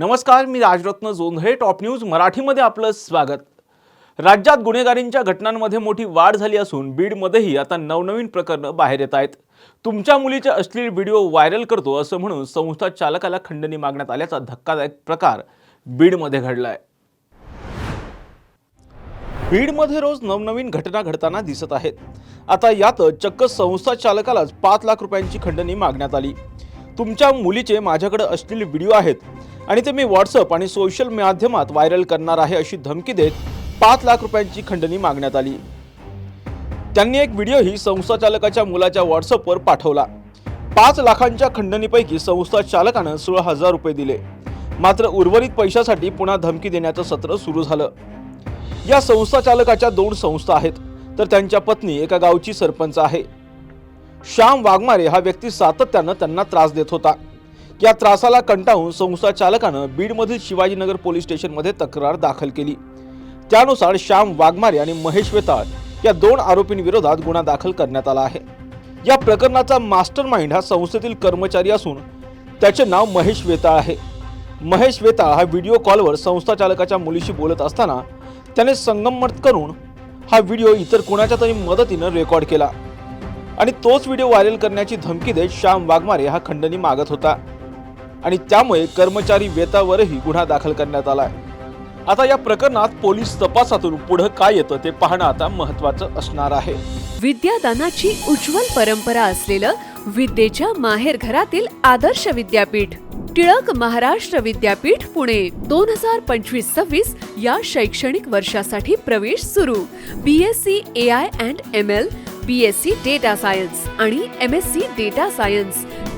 नमस्कार मी Rajratna Jondhale top news मराठीमध्ये आपलं स्वागत. राज्यात गुन्हेगारींच्या घटनांमध्ये मोठी वाढ झाली असून बीडमध्येही आता नवनवीन प्रकरणं बाहेर येत आहेत. तुमच्या मुलीचे अश्लील व्हिडिओ व्हायरल करतो असं म्हणून संस्था चालकाला खंडणी मागण्यात आल्याचा धक्कादायक प्रकार बीडमध्ये घडलाय. बीडमध्ये रोज नवनवीन घटना घडताना दिसत आहेत. आता यात चक्क संस्था चालकालाच पाच लाख रुपयांची खंडणी मागण्यात आली. तुमच्या मुलीचे माझ्याकडे अश्लील व्हिडिओ आहेत. आणि ते मी व्हॉट्सअप आणि सोशल माध्यमात व्हायरल करणार आहे अशी धमकी देत पाच लाख रुपयांची खंडणी मागण्यात आली. त्यांनी एक व्हिडिओही संस्था चालकाच्या मुलाच्या व्हॉट्सअपवर पाठवला. पाच लाखांच्या खंडणीपैकी संस्था चालकानं सोळा हजार रुपये दिले. मात्र उर्वरित पैशासाठी पुन्हा धमकी देण्याचं सत्र सुरू झालं. या संस्था चालकाच्या दोन संस्था आहेत तर त्यांच्या पत्नी एका गावची सरपंच आहे. श्याम वाघमारे हा व्यक्ती सातत्यानं त्यांना त्रास देत होता. या त्रासाला कंटाळून संस्था चालकानं बीडमधील शिवाजीनगर पोलीस स्टेशनमध्ये तक्रार दाखल केली. त्यानुसार श्याम वाघमारे आणि महेश वेताळ या दोन आरोपींविरोधात गुन्हा दाखल करण्यात आला आहे. या प्रकरणाचा मास्टर माइंड हा संस्थेतील कर्मचारी असून त्याचे नाव महेश वेताळ आहे. महेश वेताळ हा व्हिडिओ कॉलवर संस्था चालकाच्या मुलीशी बोलत असताना त्याने संगमत करून हा व्हिडिओ इतर कोणाच्या तरी मदतीनं रेकॉर्ड केला. आणि तोच व्हिडिओ व्हायरल करण्याची धमकी देत श्याम वाघमारे हा खंडणी मागत होता. आणि त्यामुळे कर्मचारी वेतावरही गुन्हा दाखल करण्यात आलाय. आता या प्रकरणात पोलीस तपासातून पुढे काय येतं ते पाहणं आता महत्वाचं असणार आहे. विद्यादानाची उज्ज्वल परंपरा असलेलं विद्येच्या माहेर घरातील आदर्श विद्यापीठ टिळक महाराष्ट्र विद्यापीठ पुणे. दोन हजार पंचवीस सव्वीस या शैक्षणिक वर्षासाठी प्रवेश सुरू. B S C A I and M L B S C data science आणि M S C data science